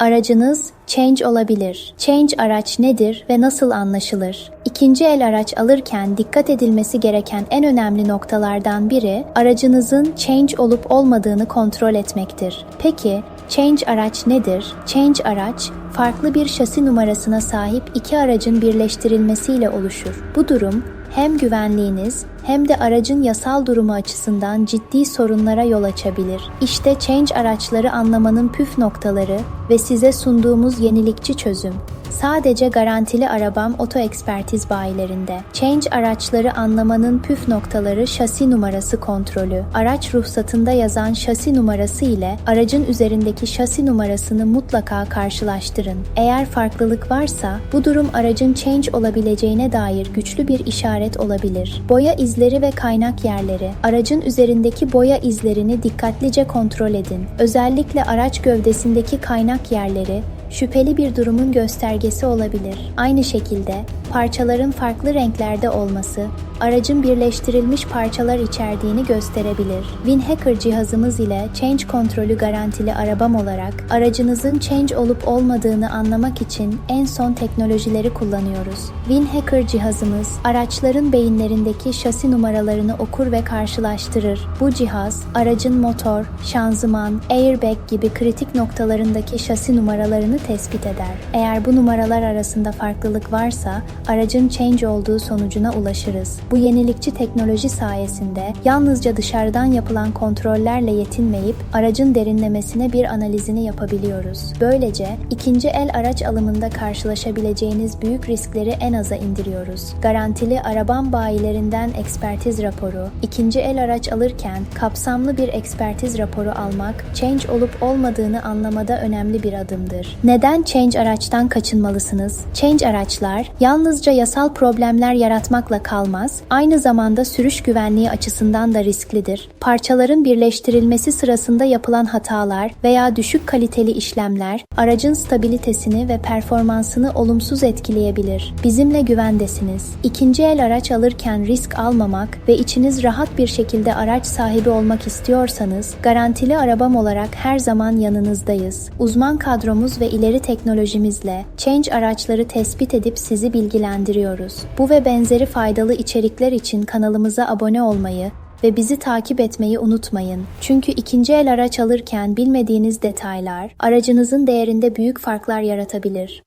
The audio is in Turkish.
Aracınız change olabilir. Change araç nedir ve nasıl anlaşılır? İkinci el araç alırken dikkat edilmesi gereken en önemli noktalardan biri aracınızın change olup olmadığını kontrol etmektir. Peki change araç nedir? Change araç farklı bir şasi numarasına sahip iki aracın birleştirilmesiyle oluşur. Bu durum hem güvenliğiniz hem de aracın yasal durumu açısından ciddi sorunlara yol açabilir. İşte change araçları anlamanın püf noktaları ve size sunduğumuz yenilikçi çözüm. Sadece garantili arabam oto ekspertiz bayilerinde. Change araçları anlamanın püf noktaları şasi numarası kontrolü. Araç ruhsatında yazan şasi numarası ile aracın üzerindeki şasi numarasını mutlaka karşılaştırın. Eğer farklılık varsa bu durum aracın change olabileceğine dair güçlü bir işaret olabilir. Boya izleri ve kaynak yerleri. Aracın üzerindeki boya izlerini dikkatlice kontrol edin. Özellikle araç gövdesindeki kaynak yerleri şüpheli bir durumun göstergesi olabilir. Aynı şekilde parçaların farklı renklerde olması aracın birleştirilmiş parçalar içerdiğini gösterebilir. WinHacker cihazımız ile change kontrolü garantili arabam olarak aracınızın change olup olmadığını anlamak için en son teknolojileri kullanıyoruz. WinHacker cihazımız araçların beyinlerindeki şasi numaralarını okur ve karşılaştırır. Bu cihaz aracın motor, şanzıman, airbag gibi kritik noktalarındaki şasi numaralarını tespit eder. Eğer bu numaralar arasında farklılık varsa aracın change olduğu sonucuna ulaşırız. Bu yenilikçi teknoloji sayesinde yalnızca dışarıdan yapılan kontrollerle yetinmeyip aracın derinlemesine bir analizini yapabiliyoruz. Böylece ikinci el araç alımında karşılaşabileceğiniz büyük riskleri en aza indiriyoruz. Garantili arabam bayilerinden ekspertiz raporu, ikinci el araç alırken kapsamlı bir ekspertiz raporu almak, change olup olmadığını anlamada önemli bir adımdır. Neden change araçtan kaçınmalısınız? Change araçlar yalnızca yasal problemler yaratmakla kalmaz, aynı zamanda sürüş güvenliği açısından da risklidir. Parçaların birleştirilmesi sırasında yapılan hatalar veya düşük kaliteli işlemler aracın stabilitesini ve performansını olumsuz etkileyebilir. Bizimle güvendesiniz. İkinci el araç alırken risk almamak ve içiniz rahat bir şekilde araç sahibi olmak istiyorsanız garantili arabam olarak her zaman yanınızdayız. Uzman kadromuz ve ileri teknolojimizle Change araçları tespit edip sizi bilgilendiriyoruz. Bu ve benzeri faydalı içerikler için kanalımıza abone olmayı ve bizi takip etmeyi unutmayın. Çünkü ikinci el araç alırken bilmediğiniz detaylar aracınızın değerinde büyük farklar yaratabilir.